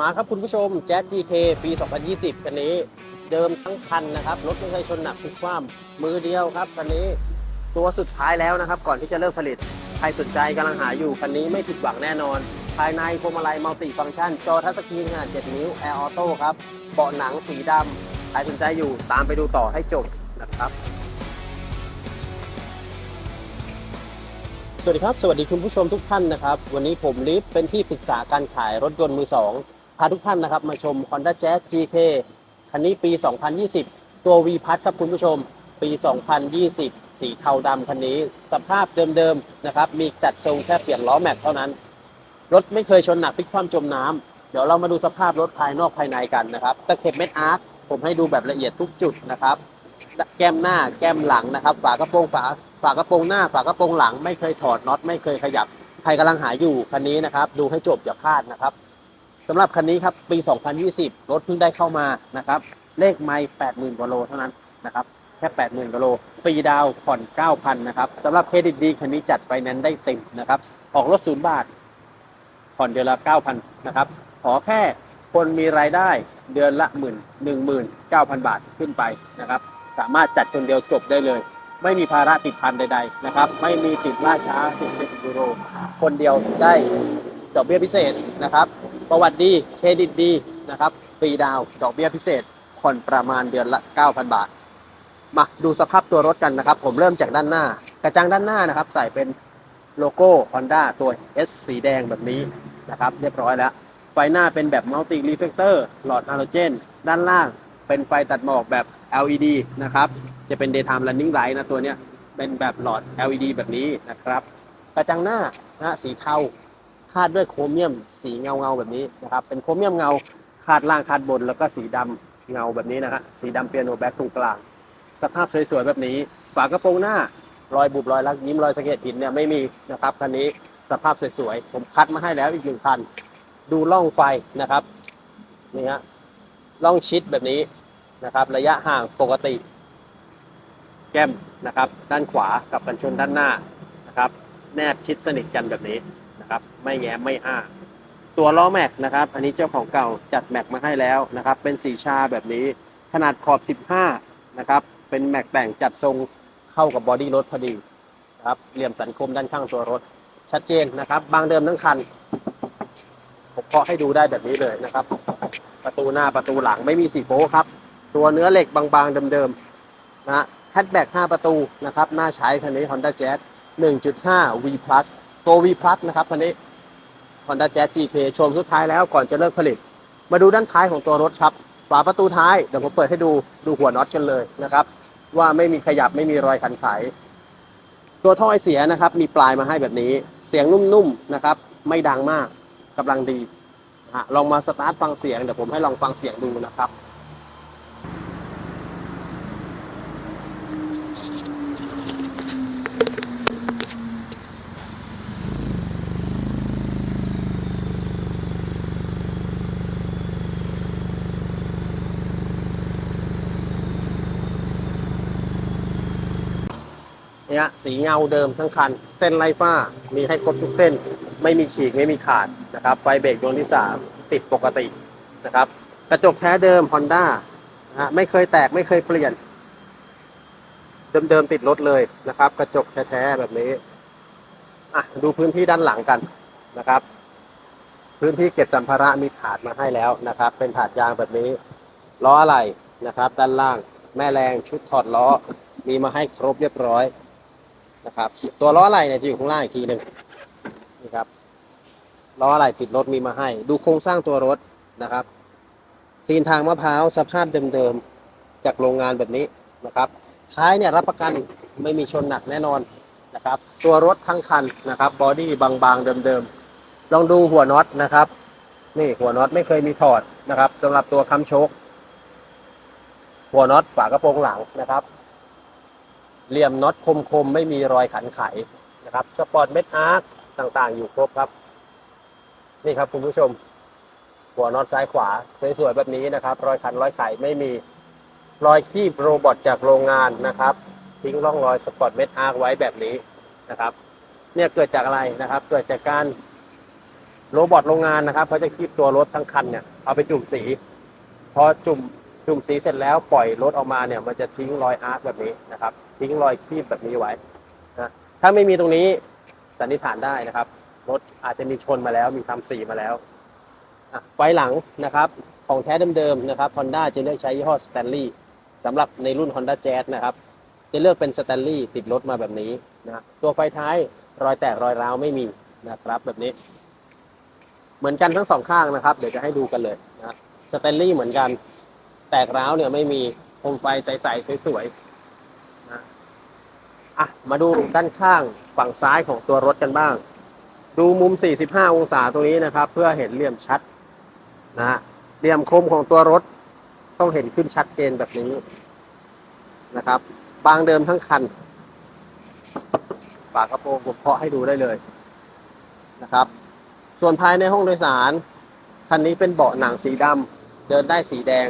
มาครับคุณผู้ชมแจ๊ GK ปี 2020 คันนี้ เดิมทั้งคันนะครับ รถไม่เคยชนหนักทุกความมือเดียวครับคันนี้ตัวสุดท้ายแล้วนะครับ ก่อนที่จะเลิกผลิต ใครสนใจกำลังหาอยู่ คันนี้ไม่ผิดหวังแน่นอน ภายในพวงมาลัยมัลติฟังก์ชัน จอทัชสกรีนขนาด 7 นิ้วแอร์ออโต้ครับ เบาะหนังสีดำใครสนใจอยู่ตามไปดูต่อให้จบนะครับสวัสดีครับ สวัสดีคุณผู้ชมทุกท่านนะครับ วันนี้ผมลิฟเป็นที่ปรึกษาการขายรถยนต์มือสอง พาทุกท่านนะครับมาชม Honda Jazz GK คันนี้ปี 2020 ตัว V พัทครับคุณผู้ชม ปี 2020 สีเทาดำคันนี้ สภาพเดิมๆนะครับมีจัดทรงแค่เปลี่ยนล้อแม็กเท่านั้น รถไม่เคยชนหนักพลิกคว่ำจมน้ำเดี๋ยวเรามาดูสภาพรถภายนอกภายในกันนะครับตะเข็บเม็ดอาร์คผมให้ดูแบบละเอียดทุกจุดนะครับ แก้มหน้าแก้มหลังนะครับ ฝากระโปรงฝาฝากระโปรงหน้าฝากระโปรงหลัง ไม่เคยถอดน็อตไม่เคยขยับใครกำลังหาอยู่คันนี้นะครับ ดูให้จบอย่าพลาดนะครับ สำหรับคันนี้ครับปี 2020 รถเพิ่งได้เข้ามานะครับเลขไม่80,000กว่าโลเท่านั้นนะครับแค่80,000กว่าโลฟรีดาวผ่อน 9,000นะครับสำหรับเครดิตดีคันนี้จัดไฟแนนซ์ได้เต็มนะครับออกรถศูนย์บาท ผ่อนเดือนละ 9,000นะครับขอแค่คนมีรายได้เดือนละหมื่นหนึ่งหมื่นเก้าพันบาทขึ้นไปนะครับ สามารถจัดคนเดียวจบได้เลย ไม่มีภาระติดพันใด ๆ นะครับ ไม่มีติดล่าช้าติดเป็นยูโร คนเดียวได้ดอกเบี้ยพิเศษนะครับ ประวัติดีเครดิตดีนะครับฟรีดาวดอกเบี้ยพิเศษผ่อนประมาณเดือนละ 9,000 บาท มาดูสภาพตัวรถกันนะครับ ผมเริ่มจากด้านหน้า กระจังด้านหน้านะครับ ใส่เป็นโลโก้ Honda ตัว S สีแดงแบบนี้นะครับ เรียบร้อยแล้ว ไฟหน้าเป็นแบบมัลติรีเฟกเตอร์หลอดฮาโลเจน ด้านล่างเป็นไฟตัดหมอกแบบ LED นะครับ จะเป็น daytime running light นะตัวเนี้ยเป็นแบบหลอด LED แบบนี้นะครับ กระจังหน้านะสีเทา คาดด้วยโครเมียมสีเงาเงาแบบนี้นะครับ เป็นโครเมียมเงาคาดล่างคาดบน แล้วก็สีดำเงาแบบนี้นะฮะ สีดำเปียโนแบ็คตรงกลาง สภาพสวยๆแบบนี้ ฝากระโปรงหน้า รอยบุบรอยลักยิ้มรอยสะเก็ดหินเนี่ยไม่มีนะครับคันนี้สภาพสวยๆ ผมคัดมาให้แล้วอีกหนึ่งคัน ดูล่องไฟนะครับ นี่ฮะ ล่องชิดแบบนี้นะครับ ระยะห่างปกติ แก้มนะครับ ด้านขวากับกันชนด้านหน้านะครับ แนบชิดสนิทกันแบบนี้ นะครับ ไม่แง้มไม่อ้าตัวล้อแม็กนะครับ อันนี้เจ้าของเก่าจัดแม็กมาให้แล้วนะครับ เป็นสีชาแบบนี้ขนาดขอบ 15 นะครับ เป็นแม็กแต่งจัดทรงเข้ากับบอดี้รถพอดีนะครับเหลี่ยมสันคมด้านข้างตัวรถ ชัดเจนนะครับ บางเดิมทั้งคันผมเคาะให้ดูได้แบบนี้เลยนะครับ ประตูหน้าประตูหลังไม่มีสีโป๊ครับ ตัวเนื้อเหล็กบางๆเดิมๆนะแฮชแบ็ก5ประตูนะครับ หน้าใช้คันนี้ Honda Jazz 1.5 V Plus ตัว V Plus นะครับคันนี้ Honda Jazz GK ชมสุดท้ายแล้วก่อนจะเลิกผลิต มาดูด้านท้ายของตัวรถครับฝาประตูท้ายเดี๋ยวผมเปิดให้ดูดูหัวน็อตกันเลยนะครับ ว่าไม่มีขยับไม่มีรอยขันไข ตัวท่อไอเสียนะครับ มีปลายมาให้แบบนี้ เสียงนุ่มๆนะครับ ไม่ดังมากกำลังดีลองมาสตาร์ทฟังเสียงเดี๋ยวผมให้ลองฟังเสียงดูนะครับ นี่ยสีเงาเดิมทั้งคัน เส้นไล่ฟ้ามีให้ครบทุกเส้น ไม่มีฉีกไม่มีขาดนะครับไฟเบรกดวงที่ 3 ติดปกตินะครับ กระจกแท้เดิม Honda นะฮะไม่เคยแตกไม่เคยเปลี่ยน เดิมๆติดรถเลยนะครับ กระจกแท้ๆแบบนี้อะดูพื้นที่ด้านหลังกันนะครับ พื้นที่เก็บสัมภาระมีถาดมาให้แล้วนะครับ เป็นถาดยางแบบนี้ล้ออะไรนะครับ ด้านล่างแม่แรงชุดถอดล้อมีมาให้ครบเรียบร้อย นะครับตัวล้ออะไรเนี่ยจะอยู่ข้างล่างอีกทีหนึ่งนี่ครับล้ออะไรติดรถมีมาให้ ดูโครงสร้างตัวรถนะครับซีนทางมะพร้าวสภาพเดิมๆจากโรงงานแบบนี้นะครับท้ายเนี่ยรับประกันไม่มีชนหนักแน่นอนนะครับตัวรถทั้งคันนะครับบอดี้บางๆเดิมๆลองดูหัวน็อตนะครับ นี่หัวน็อตไม่เคยมีถอดนะครับสำหรับตัวค้ำโชคหัวน็อตฝากระโปรงหลังนะครับ เหลี่ยมน็อตคมๆ ไม่มีรอยขันไขนะครับ สปอร์ตเม็ดอาร์คต่างๆ อยู่ครบครับ นี่ครับคุณผู้ชม หัวน็อตซ้ายขวาสวยๆแบบนี้นะครับ รอยขันรอยไขไม่มีรอยคีบโรบอทจากโรงงานนะครับ ทิ้งร่องรอยสปอร์ตเม็ดอาร์คไว้แบบนี้นะครับ เนี่ยเกิดจากอะไรนะครับ เกิดจากการโรบอทโรงงานนะครับเขาจะคีบตัวรถทั้งคันเนี่ยเอาไปจุ่มสี พอจุ่ม จุ่มสีเสร็จแล้วปล่อยรถออกมาเนี่ยมันจะทิ้งรอยอาร์คแบบนี้นะครับ ทิ้งรอยคีบแบบนี้ไว้นะถ้าไม่มีตรงนี้สันนิษฐานได้นะครับรถอาจจะมีชนมาแล้วมีทำสีมาแล้วไฟหลังนะครับของแท้เดิมๆนะครับ Honda จะเลือกใช้ยี่ห้อ Stanley สำหรับในรุ่น Honda Jazz นะครับ จะเลือกเป็น Stanley ติดรถมาแบบนี้นะตัวไฟท้ายรอยแตกรอยร้าวไม่มีนะครับแบบนี้ เหมือนกันทั้งสองข้างนะครับ เดี๋ยวจะให้ดูกันเลยนะสแตนลี่เหมือนกัน แตกร้าวเนี่ยไม่มีโคมไฟใสๆสวยๆนะอะมาดูด้านข้างฝั่งซ้ายของตัวรถกันบ้าง ดูมุม 45 องศาตรงนี้นะครับ เพื่อเห็นเหลี่ยมชัดนะฮะเหลี่ยมคมของตัวรถต้องเห็นขึ้นชัดเจนแบบนี้นะครับ บางเดิมทั้งคันฝากระโปรงผมเคาะให้ดูได้เลยนะครับ ส่วนภายในห้องโดยสาร คันนี้เป็นเบาะหนังสีดำเดินได้สีแดง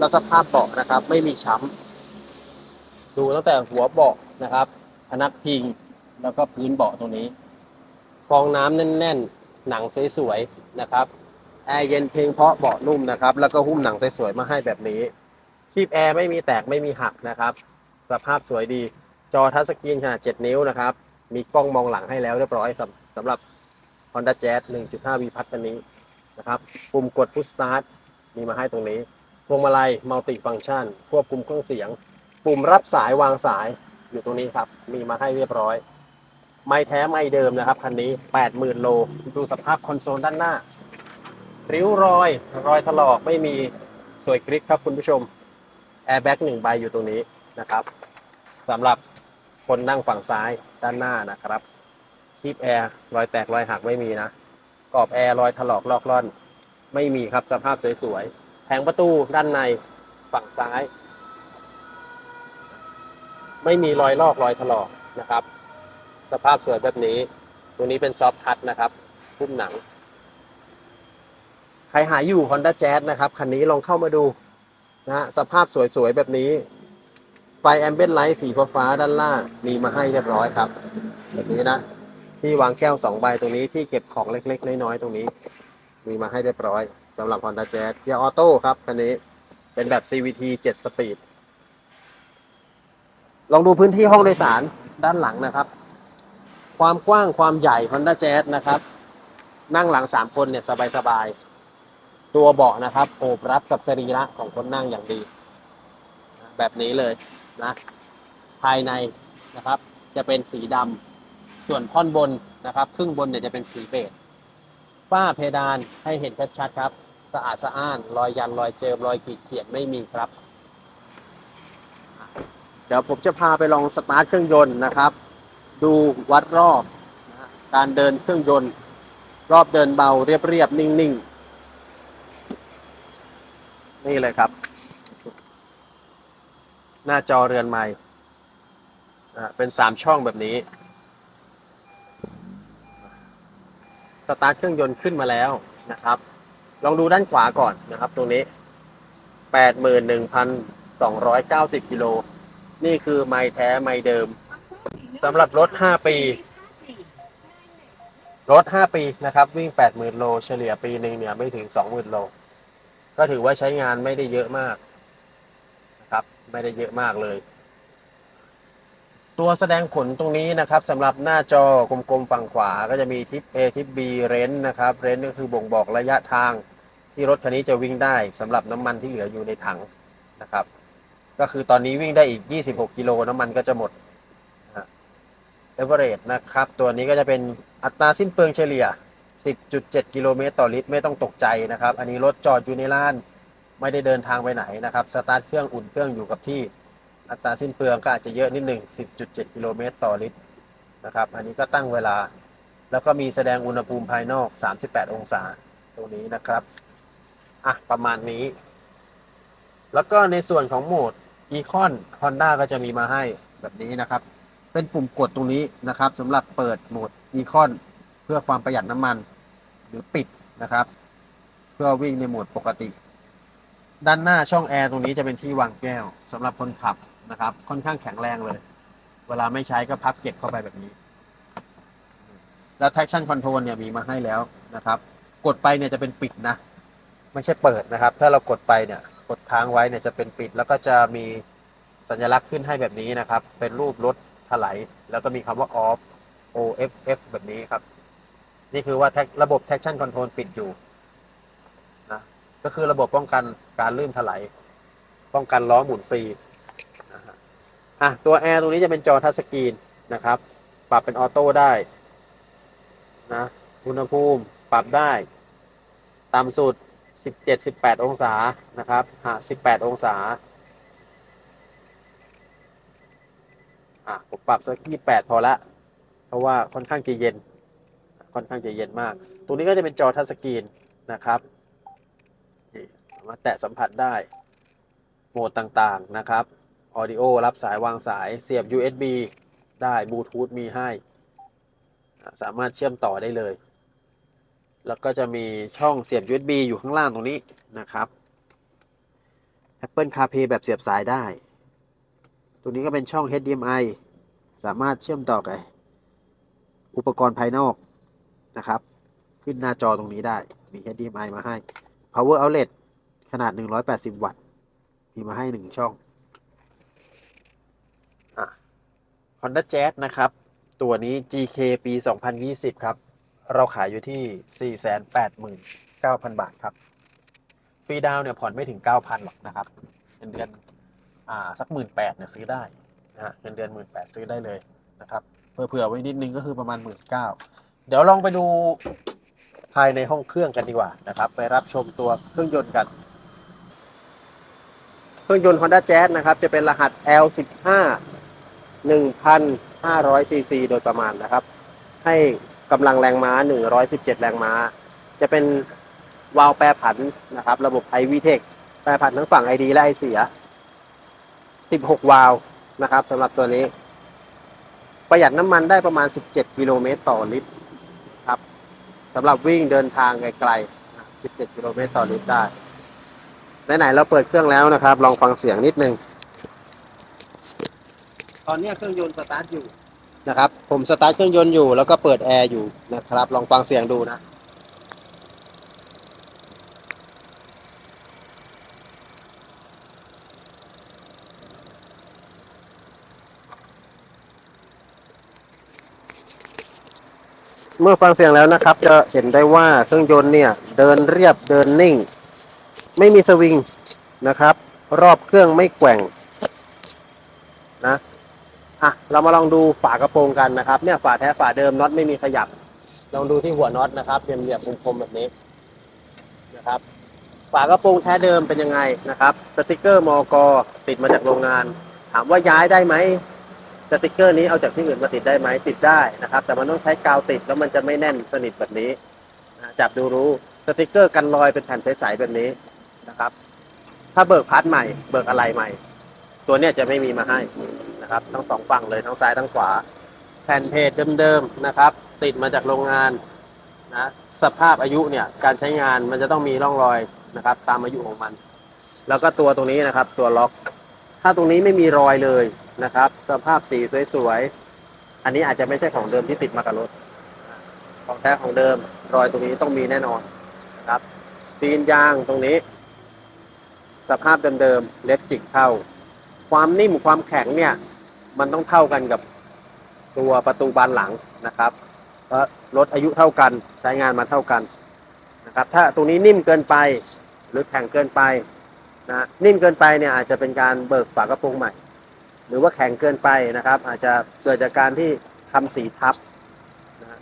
แล้วสภาพเบาะนะครับ ไม่มีช้ำดูตั้งแต่หัวเบาะนะครับพนักพิงแล้วก็พื้นเบาะตรงนี้ ฟองน้ำแน่นๆ หนังสวยๆนะครับแอร์เย็นเพียงเพราะเบาะนุ่มนะครับ แล้วก็หุ้มหนังสวยๆมาให้แบบนี้คีบแอร์ไม่มีแตกไม่มีหักนะครับ สภาพสวยดี จอทัชสกรีนขนาด 7 นิ้วนะครับ มีกล้องมองหลังให้แล้วเรียบร้อยสำสำหรับ Honda Jazz 1.5 V พัดคันนี้นะครับ ปุ่มกด Push Start มีมาให้ตรงนี้ วงมาลัย Multi Function ควบคุมเครื่องเสียง ปุ่มรับสายวางสายอยู่ตรงนี้ครับ มีมาให้เรียบร้อย ไม่แท้ไม่เดิมนะครับคันนี้ 80,000 โล ดูสภาพคอนโซลด้านหน้า ริ้วรอย รอยถลอกไม่มีสวยกริปครับคุณผู้ชมแอร์แบ็กหนึ่งใบอยู่ตรงนี้นะครับสำหรับคนนั่งฝั่งซ้ายด้านหน้านะครับคีบแอร์รอยแตกรอยหักไม่มีนะกรอบแอร์รอยถลอกลอกล่อน ไม่มีครับสภาพสวยๆ ผงประตูด้านในฝั่งซ้าย ไม่มีรอยลอกรอยถลอกนะครับ สภาพสวยแบบนี้ ตัวนี้เป็นซอฟทัชนะครับหุ้มหนัง ใครหาอยู่ Honda Jazz นะครับคันนี้ลองเข้ามาดูนะสภาพสวยๆแบบนี้ ไฟแอมเบ t ไลท์สีฟ้าด้านล่างมีมาให้เรียบร้อยครับ แบบนี้นะ ที่วางแก้วสองใบตรงนี้ที่เก็บของเล็กๆ น้อยๆตรงนี้ มีมาให้เรียบร้อย สำหรับ Honda Jazz เกียร์ออโต้ครับคันนี้เป็นแบบ CVT 7 Speed ลองดูพื้นที่ห้องโดยสารด้านหลังนะครับ ความกว้างความใหญ่ Honda Jazz นะครับ นั่งหลัง 3 คนเนี่ยสบายๆ ตัวเบาะนะครับโอบรับกับสรีระของคนนั่งอย่างดี แบบนี้เลยนะ ภายในนะครับ จะเป็นสีดำส่วนท่อนบนนะครับ ครึ่งบนเนี่ยจะเป็นสีเบจ ฝ้าเพดานให้เห็นชัดๆครับ สะอาดสะอ้าน รอยยันรอยเจิมรอยขีดเขียนไม่มีครับ เดี๋ยวผมจะพาไปลองสตาร์ทเครื่องยนต์นะครับ ดูวัดรอบนะการเดินเครื่องยนต์ รอบเดินเบาเรียบๆ นิ่งๆ นี่เลยครับ หน้าจอเรือนใหม่เป็นสามช่องแบบนี้ สตาร์ทเครื่องยนต์ขึ้นมาแล้วนะครับ ลองดูด้านขวาก่อนนะครับตรงนี้ 81,290กิโล นี่คือไม้แท้ไม้เดิมสำหรับรถ 5 ปี รถ 5 ปีนะครับ วิ่ง 80,000 โล เฉลี่ยปีหนึ่งเนี่ยไม่ถึง 20,000 โล ก็ถือว่าใช้งานไม่ได้เยอะมากนะครับ ไม่ได้เยอะมากเลย ตัวแสดงผลตรงนี้นะครับสำหรับหน้าจอกลมๆฝั่งขวาก็จะมีทิป A ทิป B เรนนะครับเรนก็คือบ่งบอกระยะทางที่รถคันนี้จะวิ่งได้สำหรับน้ำมันที่เหลืออยู่ในถังนะครับ ก็คือตอนนี้วิ่งได้อีก 26 กิโลน้ำมันก็จะหมดเอเวอเรสนะครับ ตัวนี้ก็จะเป็นอัตราสิ้นเปลืองเฉลี่ย 10.7 กิโลเมตรต่อลิตร ไม่ต้องตกใจนะครับ อันนี้รถจอดอยู่ในลาน ไม่ได้เดินทางไปไหนนะครับ สตาร์ทเครื่องอุ่นเครื่องอยู่กับที่ อัตราสิ้นเปลืองก็อาจจะเยอะนิดหนึ่ง10.7 กิโลเมตรต่อลิตรนะครับ อันนี้ก็ตั้งเวลา แล้วก็มีแสดงอุณหภูมิภายนอก 38 องศาตรงนี้นะครับ อะ ประมาณนี้ แล้วก็ในส่วนของโหมด Econ Honda ก็จะมีมาให้แบบนี้นะครับ เป็นปุ่มกดตรงนี้นะครับสำหรับเปิดโหมด Econ เพื่อความประหยัดน้ำมันหรือปิดนะครับ เพื่อวิ่งในโหมดปกติ ด้านหน้าช่องแอร์ตรงนี้จะเป็นที่วางแก้วสำหรับคนขับ นะครับ ค่อนข้างแข็งแรงเลย เวลาไม่ใช้ก็พับเก็บเข้าไปแบบนี้ แล้ว traction control เนี่ยมีมาให้แล้วนะครับ กดไปเนี่ยจะเป็นปิดนะ ไม่ใช่เปิดนะครับ ถ้าเรากดไปเนี่ยกดค้างไว้เนี่ยจะเป็นปิด แล้วก็จะมีสัญลักษณ์ขึ้นให้แบบนี้นะครับ เป็นรูปรถถลายแล้วก็มีคำว่า off off แบบนี้ครับ นี่คือว่าระบบ traction control ปิดอยู่นะก็คือระบบป้องกันการลื่นถลายป้องกันล้อหมุนฟรี อะตัวแอร์ตรงนี้จะเป็นจอทัชสกรีนนะครับ ปรับเป็นออโต้ได้นะอุณหภูมิปรับได้ ต่ำสุด 17 18 องศานะครับหา18 องศาอะผมปรับสัก28 พอละ เพราะว่าค่อนข้างจะเย็น ค่อนข้างจะเย็นมาก ตรงนี้ก็จะเป็นจอทัชสกรีนนะครับมาแตะสัมผัสได้ โหมดต่างๆนะครับ ออดิโอรับสายวางสายเสียบ USB ได้บลูทูธมีให้ สามารถเชื่อมต่อได้เลย แล้วก็จะมีช่องเสียบ USB อยู่ข้างล่างตรงนี้นะครับ Apple CarPlay แบบเสียบสายได้ตรงนี้ก็เป็นช่อง HDMI สามารถเชื่อมต่อกับอุปกรณ์ภายนอกนะครับ ขึ้นหน้าจอตรงนี้ได้ มี HDMI มาให้ Power Outlet ขนาด 180 วัตต์ มีมาให้ 1 ช่องอะ Honda Jazz นะครับ ตัวนี้ GK ปี 2020 ครับ เราขายอยู่ที่ 489,000 บาทครับ ฟรีดาวเนี่ยผ่อนไม่ถึง 9,000 หรอกนะครับเงินเดือนอ่าสัก 18,000เนี่ยซื้อได้นะฮะเงินเดือน 18,000 ซื้อได้เลยนะครับเผื่อไว้นิดนึงก็คือประมาณ 19,000 เดี๋ยวลองไปดูภายในห้องเครื่องกันดีกว่านะครับ ไปรับชมตัวเครื่องยนต์กัน เครื่องยนต์ Honda Jazz นะครับ จะเป็นรหัส L15 1,500 cc โดยประมาณนะครับ ให้กำลังแรงม้า 117 แรงม้า จะเป็นวาล์วแปรผันนะครับ ระบบ i v t e c h แปรผันทั้งฝั่ง ID และ i เสีย 16 วาล์วนะครับสำหรับตัวนี้ ประหยัดน้ำมันได้ประมาณ 17 กิโลเมตรต่อลิตรครับสำหรับวิ่งเดินทางไกลๆ 17 กิโลเมตรต่อลิตรได้ไหนๆเราเปิดเครื่องแล้วนะครับ ลองฟังเสียงนิดนึง ตอนนี้เครื่องยนต์สตาร์ทอยู่นะครับ ผมสตาร์ทเครื่องยนต์อยู่แล้วก็เปิดแอร์อยู่นะครับ ลองฟังเสียงดูนะเมื่อฟังเสียงแล้วนะครับ จะเห็นได้ว่าเครื่องยนต์เนี่ย เดินเรียบเดินนิ่ง ไม่มีสวิงนะครับ รอบเครื่องไม่แกว่งนะ อะเรามาลองดูฝากระโปรงกันนะครับ เนี่ยฝาแท้ฝาเดิมน็อตไม่มีขยับ ลองดูที่หัวน็อตนะครับเหลี่ยมๆคมๆแบบนี้นะครับ ฝากระโปรงแท้เดิมเป็นยังไงนะครับ สติกเกอร์มอกติดมาจากโรงงาน ถามว่าย้ายได้ไหมสติกเกอร์นี้เอาจากที่อื่นมาติดได้ไหมติดได้นะครับ แต่มันต้องใช้กาวติดแล้วมันจะไม่แน่นสนิทแบบนี้นะจับดูรู้สติกเกอร์กันรอยเป็นแผ่นใสๆแบบนี้นะครับ ถ้าเบิกพาร์ทใหม่ เบิกอะไรใหม่ ตัวเนี้ยจะไม่มีมาให้ นะครับทั้งสองฝั่งเลยทั้งซ้ายทั้งขวาแผ่นเพจเดิมๆนะครับ ติดมาจากโรงงานนะสภาพอายุเนี่ยการใช้งานมันจะต้องมีร่องรอยนะครับ ตามอายุของมัน แล้วก็ตัวตรงนี้นะครับ ตัวล็อก ถ้าตรงนี้ไม่มีรอยเลยนะครับ สภาพสีสวยๆอันนี้อาจจะไม่ใช่ของเดิมที่ติดมากับรถ ของแท้ของเดิมรอยตรงนี้ต้องมีแน่นอนนะครับ ซีนยางตรงนี้ สภาพเดิมๆเล็บจิกเท่าความนิ่มความแข็งเนี่ย มันต้องเท่ากันกับตัวประตูบานหลังนะครับเพราะรถอายุเท่ากันใช้งานมาเท่ากันนะครับ ถ้าตรงนี้นิ่มเกินไปหรือแข็งเกินไปนะนิ่มเกินไปเนี่ยอาจจะเป็นการเบิกฝากระโปรงใหม่ หรือว่าแข็งเกินไปนะครับ อาจจะเกิดจากการที่ทำสีทับนะะ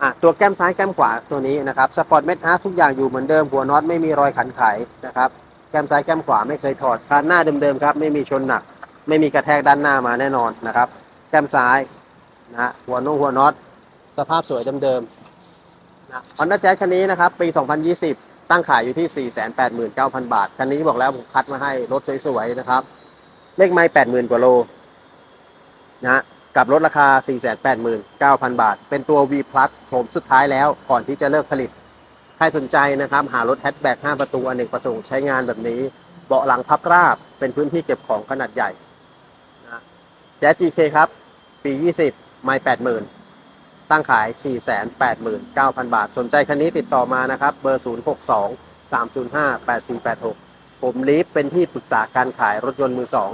อะตัวแก้มซ้ายแก้มขวาตัวนี้นะครับสปอร์ตเม็ดอาร์ทุกอย่างอยู่เหมือนเดิมหัวน็อตไม่มีรอยขันไขนะครับแก้มซ้ายแก้มขวาไม่เคยถอดคานหน้าเดิมๆครับไม่มีชนหนัก ไม่มีกระแทกด้านหน้ามาแน่นอนนะครับ แก้มซ้ายนะฮะหัวนุ่งหัวน็อตสภาพสวยเดิมๆนะฮอนด้าแจ๊คันนี้นะครับ ปี 2020 ตั้งขายอยู่ที่ 489,000 บาท คันนี้บอกแล้วผมคัดมาให้รถสวยๆนะครับ เลขไม้80,000 กว่าโลนะฮะกับรถราคา 489,000 บาท เป็นตัว V Plus โฉมสุดท้ายแล้วก่อนที่จะเลิกผลิต ใครสนใจนะครับ หารถแฮชแบ็ก5ประตูอเนกประสงค์ใช้งานแบบนี้ เบาะหลังพับราบ เป็นพื้นที่เก็บของขนาดใหญ่ แจ๊ส GK ครับ ปี 20 ไม่80,000 ตั้งขาย 489,000 บาท สนใจคันนี้ติดต่อมานะครับ เบอร์ 062 305 8486 ผมลีฟเป็นที่ปรึกษาการขายรถยนต์มือสอง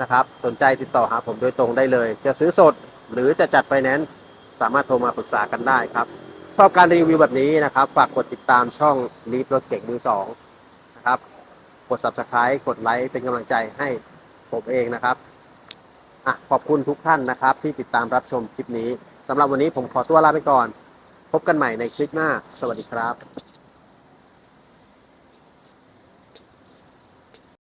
นะครับ สนใจติดต่อหาผมโดยตรงได้เลย จะซื้อสดหรือจะจัดไฟแนนซ์สามารถโทรมาปรึกษากันได้ครับ ชอบการรีวิวแบบนี้นะครับ ฝากกดติดตามช่องลีฟรถเก่งมือสองนะครับ กด subscribe กดไลค์เป็นกำลังใจให้ผมเองนะครับ อะขอบคุณทุกท่านนะครับ ที่ติดตามรับชมคลิปนี้สำหรับวันนี้ผมขอตัวลาไปก่อน พบกันใหม่ในคลิปหน้า สวัสดีครับ